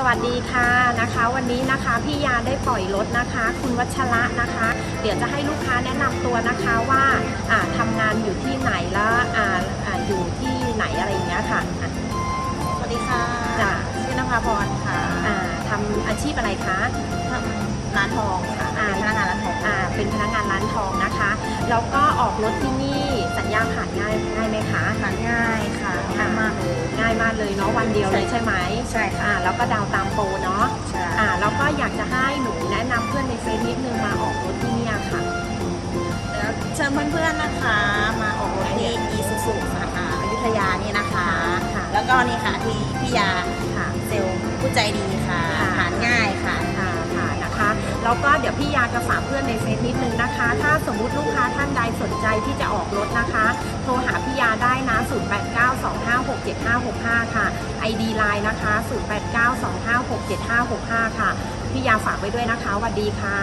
สวัสดีค่ะนะคะ วันนี้นะคะพี่ยาได้ปล่อยรถนะคะ คุณวัชระนะคะ เดี๋ยวจะให้ลูกค้าแนะนำตัวนะคะว่าอ่าทำงานอยู่ที่ไหนแล้วอ่าอ่าอยู่ที่ไหนอะไรอย่างเงี้ยค่ะอะสวัสดีค่ะจ้ะชื่อนภาพรค่ะอ่าทำอาชีพอะไรคะทำร้านทองค่ะอ่าเป็นพนักงานร้านทองอ่าเป็นพนักงานร้านทองนะคะแล้วก็ออกรถที่นี่สัญญาผ่านง่าย มากเลยเนาะวันเดียวเลยใช่ไหมใช่ค่ะอ่าแล้วก็ดาวตามโปรเนาะใช่อ่าแล้วก็อยากจะให้หนูแนะนำเพื่อนในเฟซนิดนึงมาออกรถที่เนี่ยค่ะ แล้วเชิญเพื่อนๆนะคะ มาออกรถที่อีซูซูสาขาอยุธยานี่นะคะ ค่ะ แล้วก็นี่ค่ะที่พี่ยาค่ะ เซลล์ผู้ใจดีค่ะค่ะทานง่ายค่ะ ค่ะค่ะนะคะแล้วก็เดี๋ยวพี่ยาจะฝากเพื่อนในเฟซนิดนึงนะคะ ถ้าสมมุติลูกค้าท่านใดสนใจที่จะออกรถนะคะ 7565 ค่ะ ID Line นะคะ 0892567565 ค่ะ พี่ยาฝากไว้ด้วยนะคะสวัสดีค่ะ